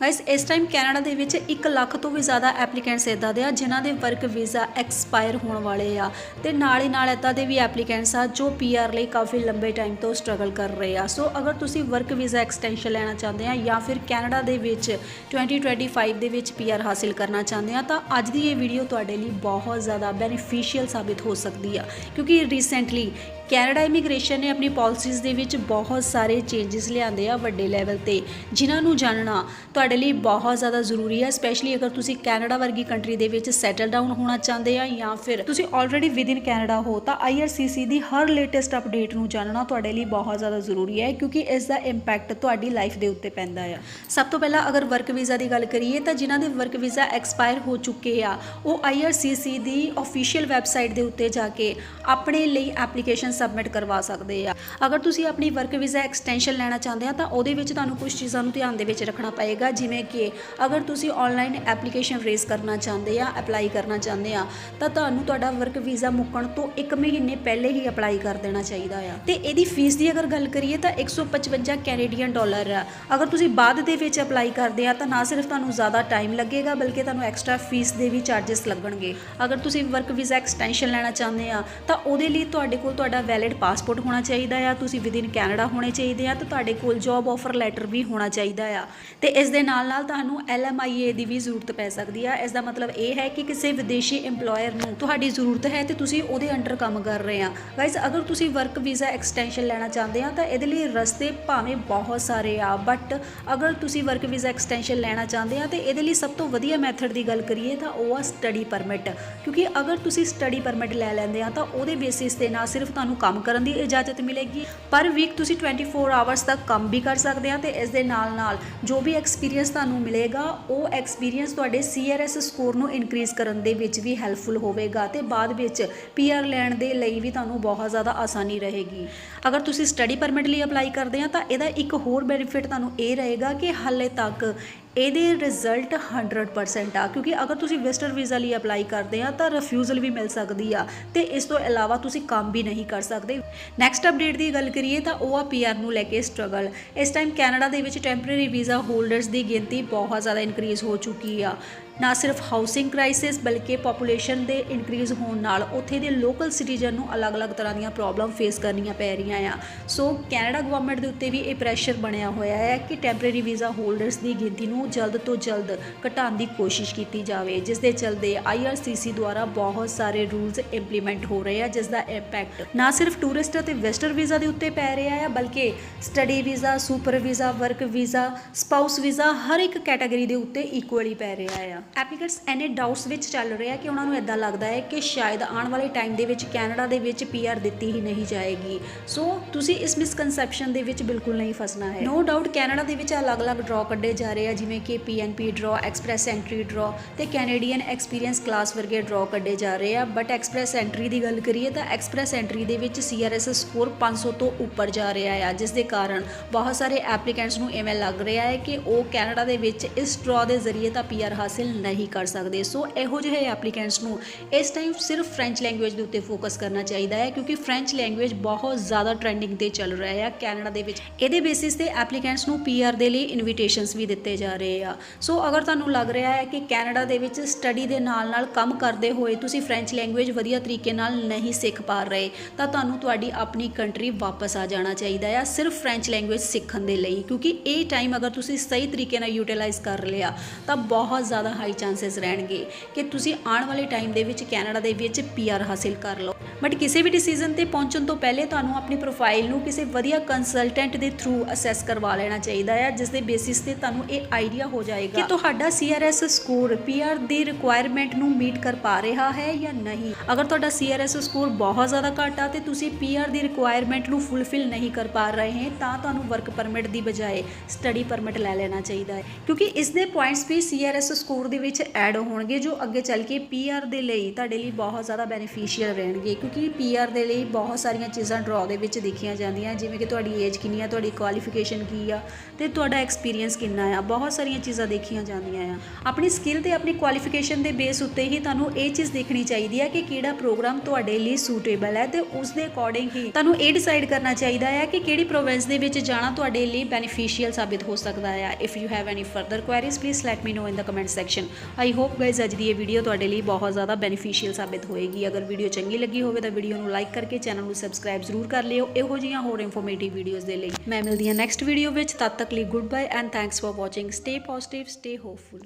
Guys, ਇਸ time Canada ਦੇ ਵਿੱਚ 1 ਲੱਖ ਤੋਂ ਵੀ ਜ਼ਿਆਦਾ ਐਪਲੀਕੈਂਟਸ ਇਦਾਂ ਦੇ ਆ, ਜਿਨ੍ਹਾਂ ਦੇ ਵਰਕ ਵੀਜ਼ਾ ਐਕਸਪਾਇਰ ਹੋਣ ਵਾਲੇ ਆ। ਤੇ ਨਾਲ ਹੀ ਨਾਲ ਇਦਾਂ ਦੇ ਵੀ ਐਪਲੀਕੈਂਟਸ ਆ ਜੋ ਪੀਆਰ ਲਈ ਕਾਫੀ ਲੰਬੇ ਟਾਈਮ ਤੋਂ ਸਟਰਗਲ ਕਰ ਰਹੇ ਆ। ਸੋ ਅਗਰ ਤੁਸੀਂ ਵਰਕ ਵੀਜ਼ਾ ਐਕਸਟੈਂਸ਼ਨ ਲੈਣਾ ਚਾਹੁੰਦੇ ਆ ਜਾਂ ਫਿਰ ਕੈਨੇਡਾ ਦੇ ਵਿੱਚ 2025 ਦੇ ਵਿੱਚ ਪੀਆਰ ਹਾਸਿਲ ਕਰਨਾ ਚਾਹੁੰਦੇ ਆ, ਤਾਂ ਅੱਜ ਦੀ ਇਹ ਵੀਡੀਓ ਤੁਹਾਡੇ ਲਈ ਬਹੁਤ ਜ਼ਿਆਦਾ ਬੈਨੀਫੀਸ਼ੀਅਲ ਸਾਬਿਤ ਹੋ ਸਕਦੀ ਆ। ਕਿਉਂਕਿ ਰੀਸੈਂਟਲੀ ਕੈਨੇਡਾ ਇਮੀਗ੍ਰੇਸ਼ਨ ਨੇ ਆਪਣੀ ਪਾਲਿਸੀਜ਼ ਦੇ ਵਿੱਚ ਬਹੁਤ ਸਾਰੇ ਚੇਂਜਸ ਲਿਆਂਦੇ ਆ ਵੱਡੇ ਲੈਵਲ ਤੇ, ਜਿਨ੍ਹਾਂ ਨੂੰ ਜਾਣਨਾ ਤੁਹਾਡੇ ਤੁਹਾਡੇ ਲਈ ਬਹੁਤ ਜ਼ਿਆਦਾ ਜ਼ਰੂਰੀ ਹੈ ਸਪੈਸ਼ਲੀ ਅਗਰ ਤੁਸੀਂ ਕੈਨੇਡਾ ਵਰਗੀ ਕੰਟਰੀ ਦੇ ਵਿੱਚ ਸੈਟਲ ਡਾਊਨ ਹੋਣਾ ਚਾਹੁੰਦੇ ਆ ਜਾਂ ਫਿਰ ਤੁਸੀਂ ਆਲਰੇਡੀ ਵਿਦ ਇਨ ਕੈਨੇਡਾ ਹੋ, ਤਾਂ IRCC ਦੀ ਹਰ ਲੇਟੈਸਟ ਅਪਡੇਟ ਨੂੰ ਜਾਣਨਾ ਤੁਹਾਡੇ ਲਈ ਬਹੁਤ ਜ਼ਿਆਦਾ ਜ਼ਰੂਰੀ ਹੈ, ਕਿਉਂਕਿ ਇਸ ਦਾ ਇੰਪੈਕਟ ਤੁਹਾਡੀ ਲਾਈਫ ਦੇ ਉੱਤੇ ਪੈਂਦਾ ਆ। ਸਭ ਤੋਂ ਪਹਿਲਾਂ ਅਗਰ ਵਰਕ ਵੀਜ਼ਾ ਦੀ ਗੱਲ ਕਰੀਏ, ਤਾਂ ਜਿਨ੍ਹਾਂ ਦੇ ਵਰਕ ਵੀਜ਼ਾ ਐਕਸਪਾਇਰ ਹੋ ਚੁੱਕੇ ਆ, ਉਹ IRCC ਦੀ ਅਫੀਸ਼ੀਅਲ ਵੈਬਸਾਈਟ ਦੇ ਉੱਤੇ ਜਾ ਕੇ ਆਪਣੇ ਲਈ ਐਪਲੀਕੇਸ਼ਨ ਸਬਮਿਟ ਕਰਵਾ ਸਕਦੇ ਆ। ਅਗਰ ਤੁਸੀਂ ਆਪਣੀ ਵਰਕ ਵੀਜ਼ਾ ਐਕਸਟੈਂਸ਼ਨ ਲੈਣਾ ਚਾਹੁੰਦੇ ਆ, ਤਾਂ ਉਹਦੇ ਵਿੱਚ ਤੁਹਾਨੂੰ ਕੁਝ ਚੀਜ਼ਾਂ ਨੂੰ ਧਿਆਨ ਦੇ ਵਿੱਚ ਰੱਖਣਾ ਪਏਗਾ ਜਿਵੇਂ ਕਿ ਅਗਰ ਤੁਸੀਂ ਆਨਲਾਈਨ ਐਪਲੀਕੇਸ਼ਨ ਰੇਜ਼ ਕਰਨਾ ਚਾਹੁੰਦੇ ਆ ਅਪਲਾਈ ਕਰਨਾ ਚਾਹੁੰਦੇ ਆ, ਤਾਂ ਤੁਹਾਨੂੰ ਤੁਹਾਡਾ ਵਰਕ ਵੀਜ਼ਾ ਮੁੱਕਣ ਤੋਂ 1 ਮਹੀਨੇ ਪਹਿਲੇ ਹੀ ਅਪਲਾਈ ਕਰ ਦੇਣਾ ਚਾਹੀਦਾ ਆ। ਤੇ ਇਹਦੀ ਫੀਸ ਦੀ ਅਗਰ ਗੱਲ ਕਰੀਏ ਤਾਂ 155 ਕੈਨੇਡੀਅਨ ਡਾਲਰ ਆ। ਅਗਰ ਤੁਸੀਂ ਬਾਅਦ ਦੇ ਵਿੱਚ ਅਪਲਾਈ ਕਰਦੇ ਆ ਤਾਂ ਨਾ ਸਿਰਫ ਤੁਹਾਨੂੰ ਜ਼ਿਆਦਾ ਟਾਈਮ ਲੱਗੇਗਾ, ਬਲਕਿ ਤੁਹਾਨੂੰ ਐਕਸਟਰਾ ਫੀਸ ਦੇ ਵੀ ਚਾਰजेस ਲੱਗਣਗੇ। ਅਗਰ ਤੁਸੀਂ ਵਰਕ ਵੀਜ਼ਾ ਐਕਸਟੈਂਸ਼ਨ ਲੈਣਾ ਚਾਹੁੰਦੇ ਆ, ਤਾਂ ਉਹਦੇ ਲਈ ਤੁਹਾਡੇ ਕੋਲ ਤੁਹਾਡਾ ਵੈਲਿਡ ਪਾਸਪੋਰਟ ਹੋਣਾ ਚਾਹੀਦਾ ਆ। ਤੁਸੀਂ ਵਿਦਇਨ ਕੈਨੇਡਾ ਹੋਣੇ ਚਾਹੀਦੇ ਆ, ਤੇ ਤੁਹਾਡੇ ਕੋਲ ਜੌਬ ਆਫਰ ਲੈਟਰ ਵੀ ਹੋਣਾ ਚਾਹੀਦਾ ਆ। ਤੇ ਇਸ ਦੇ ਨਾਲ ਨਾਲ ਤੁਹਾਨੂੰ LMIA ਦੀ ਵੀ ਜ਼ਰੂਰਤ ਪੈ ਸਕਦੀ ਆ। ਇਸ ਦਾ ਮਤਲਬ ਇਹ ਹੈ ਕਿ ਕਿਸੇ ਵਿਦੇਸ਼ੀ EMPLOYER ਨੂੰ ਤੁਹਾਡੀ ਜ਼ਰੂਰਤ ਹੈ ਤੇ ਤੁਸੀਂ ਉਹਦੇ ਅੰਡਰ ਕੰਮ ਕਰ ਰਹੇ ਆ। ਗਾਇਜ਼ ਅਗਰ ਤੁਸੀਂ ਵਰਕ ਵੀਜ਼ਾ ਐਕਸਟੈਂਸ਼ਨ ਲੈਣਾ ਚਾਹੁੰਦੇ ਆ ਤਾਂ ਇਹਦੇ ਲਈ ਰਸਤੇ ਭਾਵੇਂ ਬਹੁਤ ਸਾਰੇ ਆ ਬਟ ਅਗਰ ਤੁਸੀਂ ਵਰਕ ਵੀਜ਼ਾ ਐਕਸਟੈਂਸ਼ਨ ਲੈਣਾ ਚਾਹੁੰਦੇ ਆ ਤੇ ਇਹਦੇ ਲਈ ਸਭ ਤੋਂ ਵਧੀਆ ਮੈਥਡ ਦੀ ਗੱਲ ਕਰੀਏ ਤਾਂ ਉਹ ਆ ਸਟੱਡੀ ਪਰਮਿਟ ਕਿਉਂਕਿ ਅਗਰ ਤੁਸੀਂ ਸਟੱਡੀ ਪਰਮਿਟ ਲੈ ਲੈਂਦੇ ਆ ਤਾਂ ਉਹਦੇ ਬੇਸਿਸ ਤੇ ਨਾ ਸਿਰਫ ਤੁਹਾਨੂੰ ਕੰਮ ਕਰਨ ਦੀ ਇਜਾਜ਼ਤ ਮਿਲੇਗੀ। ਪਰ ਵੀਕ ਤੁਸੀਂ 24 ਆਵਰਸ ਤੱਕ ਕੰਮ ਵੀ ਕਰ ਸਕਦੇ ਆ ਤੇ ਇਸ ਦੇ ਨਾਲ ਨਾਲ ਜੋ ਵੀ ਐਕਸਪੀਰੀਅੰਸ ਤੁਹਾਨੂੰ ਮਿਲੇਗਾ, ਉਹ ਐਕਸਪੀਰੀਅੰਸ ਤੁਹਾਡੇ CRS ਸਕੋਰ ਨੂੰ ਇਨਕਰੀਜ਼ ਕਰਨ ਦੇ ਵਿੱਚ ਵੀ ਹੈਲਪਫੁਲ ਹੋਵੇਗਾ ਤੇ ਬਾਅਦ ਵਿੱਚ PR ਲੈਣ ਦੇ ਲਈ ਵੀ ਤੁਹਾਨੂੰ ਬਹੁਤ ਜ਼ਿਆਦਾ ਆਸਾਨੀ ਰਹੇਗੀ। ਅਗਰ ਤੁਸੀਂ ਸਟੱਡੀ ਪਰਮਿਟ ਲਈ ਅਪਲਾਈ ਕਰਦੇ ਆ ਤਾਂ ਇਹਦਾ ਇੱਕ ਹੋਰ ਬੈਨੀਫਿਟ ਤੁਹਾਨੂੰ ਇਹ ਰਹੇਗਾ ਕਿ ਹਾਲੇ ਤੱਕ ਇਹਦੇ ਰਿਜ਼ਲਟ 100% ਆ, ਕਿਉਂਕਿ ਅਗਰ ਤੁਸੀਂ ਵਿਜ਼ਟਰ ਵੀਜ਼ਾ ਲਈ ਅਪਲਾਈ ਕਰਦੇ ਆ, ਤਾਂ ਰਿਫਿਊਜ਼ਲ ਵੀ ਮਿਲ ਸਕਦੀ ਆ ਤੇ ਇਸ ਤੋਂ ਇਲਾਵਾ ਤੁਸੀਂ ਕੰਮ ਵੀ ਨਹੀਂ ਕਰ ਸਕਦੇ। ਨੈਕਸਟ ਅਪਡੇਟ ਦੀ ਗੱਲ ਕਰੀਏ ਤਾਂ ਉਹ ਆ ਪੀਆਰ ਨੂੰ ਲੈ ਕੇ ਸਟਰਗਲ ਇਸ ਟਾਈਮ ਕੈਨੇਡਾ ਦੇ ਵਿੱਚ ਟੈਂਪਰੇਰੀ ਵੀਜ਼ਾ ਹੋਲਡਰਸ ਦੀ ਗਿਣਤੀ ਬਹੁਤ ਜ਼ਿਆਦਾ ਇਨਕਰੀਜ਼ ਹੋ ਚੁੱਕੀ ਆ। ਨਾ ਸਿਰਫ ਹਾਊਸਿੰਗ ਕ੍ਰਾਈਸਿਸ ਬਲਕਿ ਪੋਪੂਲੇਸ਼ਨ ਦੇ ਇਨਕਰੀਜ਼ ਹੋਣ ਨਾਲ ਉੱਥੇ ਦੇ ਲੋਕਲ ਸਿਟੀਜ਼ਨ ਨੂੰ ਅਲੱਗ-ਅਲੱਗ ਤਰ੍ਹਾਂ ਦੀਆਂ ਪ੍ਰੋਬਲਮ ਫੇਸ ਕਰਨੀਆਂ ਪੈ ਰਹੀਆਂ ਆ। ਸੋ ਕੈਨੇਡਾ ਗਵਰਨਮੈਂਟ ਦੇ ਉੱਤੇ ਵੀ ਇਹ ਪ੍ਰੈਸ਼ਰ ਬਣਿਆ ਹੋਇਆ ਹੈ ਕਿ ਟੈਂਪਰੇਰੀ ਵੀਜ਼ਾ ਹੋਲਡਰਸ ਦੀ ਗਿਣਤੀ ਨੂੰ ਜਲਦ ਤੋਂ ਜਲਦ ਘਟਾਉਣ ਦੀ ਕੋਸ਼ਿਸ਼ ਕੀਤੀ ਜਾਵੇ, ਜਿਸ ਦੇ ਚਲਦੇ IRCC ਦੁਆਰਾ ਬਹੁਤ ਸਾਰੇ ਰੂਲਸ ਇੰਪਲੀਮੈਂਟ ਹੋ ਰਹੇ ਆ, ਜਿਸ ਦਾ ਇੰਪੈਕਟ ਨਾ ਸਿਰਫ ਟੂਰਿਸਟ ਅਤੇ ਵਿਜ਼ਟਰ ਵੀਜ਼ਾ ਦੇ ਉੱਤੇ ਪੈ ਰਿਹਾ ਹੈ ਬਲਕਿ study visa super visa work visa spouse visa ਹਰ ਇੱਕ ਕੈਟਾਗਰੀ ਦੇ ਉੱਤੇ ਇਕੁਅਲੀ ਪੈ ਰਿਹਾ ਆ। ਐਪਲੀਕੈਂਟਸ ਐਨੇ ਡਾਊਟਸ ਵਿੱਚ ਚੱਲ ਰਹੇ ਆ ਕਿ ਉਹਨਾਂ ਨੂੰ ਇਦਾਂ ਲੱਗਦਾ ਹੈ ਕਿ ਸ਼ਾਇਦ ਆਉਣ ਵਾਲੇ ਟਾਈਮ ਦੇ ਵਿੱਚ ਕੈਨੇਡਾ ਦੇ ਵਿੱਚ ਪੀਆਰ ਦਿੱਤੀ ਹੀ ਨਹੀਂ ਜਾਏਗੀ। ਸੋ ਤੁਸੀਂ ਇਸ ਮਿਸਕਨਸੈਪਸ਼ਨ ਦੇ ਵਿੱਚ ਬਿਲਕੁਲ ਨਹੀਂ ਫਸਣਾ ਹੈ। ਨੋ ਡਾਊਟ ਕੈਨੇਡਾ ਦੇ ਵਿੱਚ ਅਲੱਗ-ਅਲੱਗ ਡਰਾ ਕੱਢੇ ਜਾ ਰਹੇ ਆ, ਜਿਵੇਂ ਕਿ ਪੀਐਨਪੀ ਡਰਾ ਐਕਸਪ੍ਰੈਸ ਐਂਟਰੀ ਡਰਾ ਤੇ ਕੈਨੇਡੀਅਨ ਐਕਸਪੀਰੀਅੰਸ ਕਲਾਸ ਵਰਗੇ ਡਰਾ ਕੱਢੇ ਜਾ ਰਹੇ ਆ। ਬਟ ਐਕਸਪ੍ਰੈਸ ਐਂਟਰੀ ਦੀ ਗੱਲ ਕਰੀਏ ਤਾਂ ਐਕਸਪ੍ਰੈਸ ਐਂਟਰੀ ਦੇ ਵਿੱਚ ਸੀਆਰਐਸ ਸਕੋਰ 500 ਤੋਂ ਉੱਪਰ ਜਾ ਰਿਹਾ ਆ, ਜਿਸ ਦੇ ਕਾਰਨ ਬਹੁਤ ਸਾਰੇ ਐਪਲੀਕੈਂਟਸ ਨੂੰ ਇਵੇਂ ਲੱਗ ਰਿਹਾ ਹੈ ਕਿ ਉਹ ਕੈਨੇਡਾ ਦੇ ਵਿੱਚ ਇਸ ਡਰਾ ਦੇ ਜ਼ਰੀਏ ਤਾਂ ਪੀਆਰ ਹਾਸਿਲ ਨਹੀਂ ਕਰ ਸਕਦੇ। ਸੋ ਇਹੋ ਜਿਹੇ ਐਪਲੀਕੈਂਟਸ ਨੂੰ ਇਸ ਟਾਈਮ ਸਿਰਫ ਫ੍ਰੈਂਚ ਲੈਂਗੁਏਜ ਦੇ ਉੱਤੇ ਫੋਕਸ ਕਰਨਾ ਚਾਹੀਦਾ ਹੈ, ਕਿਉਂਕਿ ਫ੍ਰੈਂਚ ਲੈਂਗੁਏਜ ਬਹੁਤ ਜ਼ਿਆਦਾ ਟ੍ਰੈਂਡਿੰਗ ਤੇ ਚੱਲ ਰਿਹਾ ਹੈ। ਕੈਨੇਡਾ ਦੇ ਵਿੱਚ ਇਹਦੇ ਬੇਸਿਸ ਤੇ ਐਪਲੀਕੈਂਟਸ ਨੂੰ ਪੀਆਰ ਦੇ ਲਈ ਇਨਵੀਟੇਸ਼ਨਸ ਵੀ ਦਿੱਤੇ ਜਾ ਰਹੇ ਆ। ਸੋ ਅਗਰ ਤੁਹਾਨੂੰ ਲੱਗ ਰਿਹਾ ਹੈ ਕਿ ਕੈਨੇਡਾ ਦੇ ਵਿੱਚ ਸਟੱਡੀ ਦੇ ਨਾਲ ਨਾਲ ਕੰਮ ਕਰਦੇ ਹੋਏ ਤੁਸੀਂ ਫ੍ਰੈਂਚ ਲੈਂਗੁਏਜ ਵਧੀਆ ਤਰੀਕੇ ਨਾਲ ਨਹੀਂ ਸਿੱਖ ਪਾ ਰਹੇ, ਤਾਂ ਤੁਹਾਨੂੰ ਤੁਹਾਡੀ ਆਪਣੀ ਕੰਟਰੀ ਵਾਪਸ ਆ ਜਾਣਾ ਚਾਹੀਦਾ ਹੈ ਸਿਰਫ ਫ੍ਰੈਂਚ ਲੈਂਗੁਏਜ ਸਿੱਖਣ ਦੇ ਲਈ। ਕਿਉਂਕਿ ਇਹ ਟਾਈਮ ਅਗਰ ਤੁਸੀਂ ਸਹੀ ਤਰੀਕੇ ਨਾਲ ਯੂਟਿਲਾਈਜ਼ ਕਰ ਲਿਆ, ਤਾਂ ਬਹੁਤ ਜ਼ਿਆਦਾ ਹਾਈ ਚਾਂਸਸ ਰਹਿਣਗੇ ਕਿ ਤੁਸੀਂ ਆਉਣ ਵਾਲੇ ਟਾਈਮ ਦੇ ਵਿੱਚ ਕੈਨੇਡਾ ਦੇ ਵਿੱਚ ਪੀਆਰ ਹਾਸਿਲ ਕਰ ਲਓ। ਬਟ ਕਿਸੇ ਵੀ ਡਿਸੀਜਨ ਤੇ ਪਹੁੰਚਣ ਤੋਂ ਪਹਿਲੇ ਤੁਹਾਨੂੰ ਆਪਣੀ ਪ੍ਰੋਫਾਈਲ ਨੂੰ ਕਿਸੇ ਵਧੀਆ ਕੰਸਲਟੈਂਟ ਦੇ ਥਰੂ ਅਸੈਸ ਕਰਵਾ ਲੈਣਾ ਚਾਹੀਦਾ ਹੈ ਜਿਸ ਦੇ ਬੇਸਿਸ ਤੇ ਤੁਹਾਨੂੰ ਇਹ ਆਈਡੀਆ ਹੋ ਜਾਏਗਾ ਕਿ ਤੁਹਾਡਾ CRS ਸਕੋਰ ਪੀਆਰ ਦੀ ਰਿਕੁਆਇਰਮੈਂਟ ਨੂੰ ਮੀਟ ਕਰ ਪਾ ਰਿਹਾ ਹੈ ਜਾਂ ਨਹੀਂ। ਅਗਰ ਤੁਹਾਡਾ CRS ਸਕੋਰ ਬਹੁਤ ਜ਼ਿਆਦਾ ਘੱਟ ਆ ਤੇ ਤੁਸੀਂ ਪੀਆਰ ਦੀ ਰਿਕੁਆਇਰਮੈਂਟ ਨੂੰ ਫੁੱਲਫਿਲ ਨਹੀਂ ਕਰ ਪਾ ਰਹੇ ਹੈ, ਤਾਂ ਤੁਹਾਨੂੰ ਵਰਕ ਪਰਮਿਟ ਦੀ ਬਜਾਏ ਸਟੱਡੀ ਪਰਮਿਟ ਲੈ ਲੈਣਾ ਚਾਹੀਦਾ ਹੈ। ਕਿਉਂਕਿ ਇਸ ਦੇ ਪੁਆਇੰਟਸ ਵੀ CRS ਸਕੋਰ ਦੇ ਵਿੱਚ ਐਡ ਹੋਣਗੇ, ਜੋ ਅੱਗੇ ਚੱਲ ਕੇ ਪੀਆਰ ਦੇ ਲਈ ਤੁਹਾਡੇ ਲਈ ਬਹੁਤ ਜ਼ਿਆਦਾ ਬੈਨੀਫੀਸ਼ੀਅਲ ਰਹਿਣਗੇ, ਕਿਉਂਕਿ ਪੀਆਰ ਦੇ ਲਈ ਬਹੁਤ ਸਾਰੀਆਂ ਚੀਜ਼ਾਂ ਡਰਾਅ ਦੇ ਵਿੱਚ ਦੇਖੀਆਂ ਜਾਂਦੀਆਂ, ਜਿਵੇਂ ਕਿ ਤੁਹਾਡੀ ਏਜ ਕਿੰਨੀ ਆ, ਤੁਹਾਡੀ ਕੁਆਲੀਫਿਕੇਸ਼ਨ ਕੀ ਆ ਤੇ ਤੁਹਾਡਾ ਐਕਸਪੀਰੀਅੰਸ ਕਿੰਨਾ ਆ, ਬਹੁਤ ਸਾਰੀਆਂ ਚੀਜ਼ਾਂ ਦੇਖੀਆਂ ਜਾਂਦੀਆਂ ਆ। ਆਪਣੀ ਸਕਿੱਲ ਤੇ ਆਪਣੀ ਕੁਆਲੀਫਿਕੇਸ਼ਨ ਦੇ ਬੇਸ ਉੱਤੇ ਹੀ ਤੁਹਾਨੂੰ ਇਹ ਚੀਜ਼ ਦੇਖਣੀ ਚਾਹੀਦੀ ਹੈ ਕਿ ਕਿਹੜਾ ਪ੍ਰੋਗਰਾਮ ਤੁਹਾਡੇ ਲਈ ਸੂਟੇਬਲ ਹੈ ਤੇ ਉਸ ਦੇ ਅਕੋਰਡਿੰਗ ਹੀ ਤੁਹਾਨੂੰ ਇਹ ਡਿਸਾਈਡ ਕਰਨਾ ਚਾਹੀਦਾ ਹੈ ਕਿ ਕਿਹੜੀ ਪ੍ਰੋਵਿੰਸ ਦੇ ਵਿੱਚ ਜਾਣਾ ਤੁਹਾਡੇ ਲਈ ਬੈਨੀਫੀਸ਼ੀਅਲ ਸਾਬਿਤ ਹੋ ਸਕਦਾ ਹੈ if you have any further queries please let me know in the comment section section I hope guys ਅੱਜ ਦੀ ਇਹ ਵੀਡੀਓ ਤੁਹਾਡੇ ਲਈ ਬਹੁਤ ਜ਼ਿਆਦਾ ਬੈਨੀਫੀਸ਼ੀਅਲ ਸਾਬਿਤ ਹੋਏਗੀ। ਅਗਰ ਵੀਡੀਓ ਚੰਗੀ ਲੱਗੀ ਹੋਵੇ ਤਾਂ ਵੀਡੀਓ ਨੂੰ ਲਾਈਕ ਕਰਕੇ ਚੈਨਲ ਨੂੰ ਸਬਸਕ੍ਰਾਈਬ ਜ਼ਰੂਰ ਕਰ ਲਿਓ। ਇਹੋ ਜਿਹੀਆਂ ਹੋਰ ਇਨਫੋਰਮੇਟਿਵ ਵੀਡੀਓਜ਼ ਦੇ ਲਈ। ਮੈਂ ਮਿਲਦੀ ਹਾਂ ਨੈਕਸਟ ਵੀਡੀਓ ਵਿੱਚ। ਤਦ ਤੱਕ ਲਈ good bye and thanks for watching stay positive stay hopeful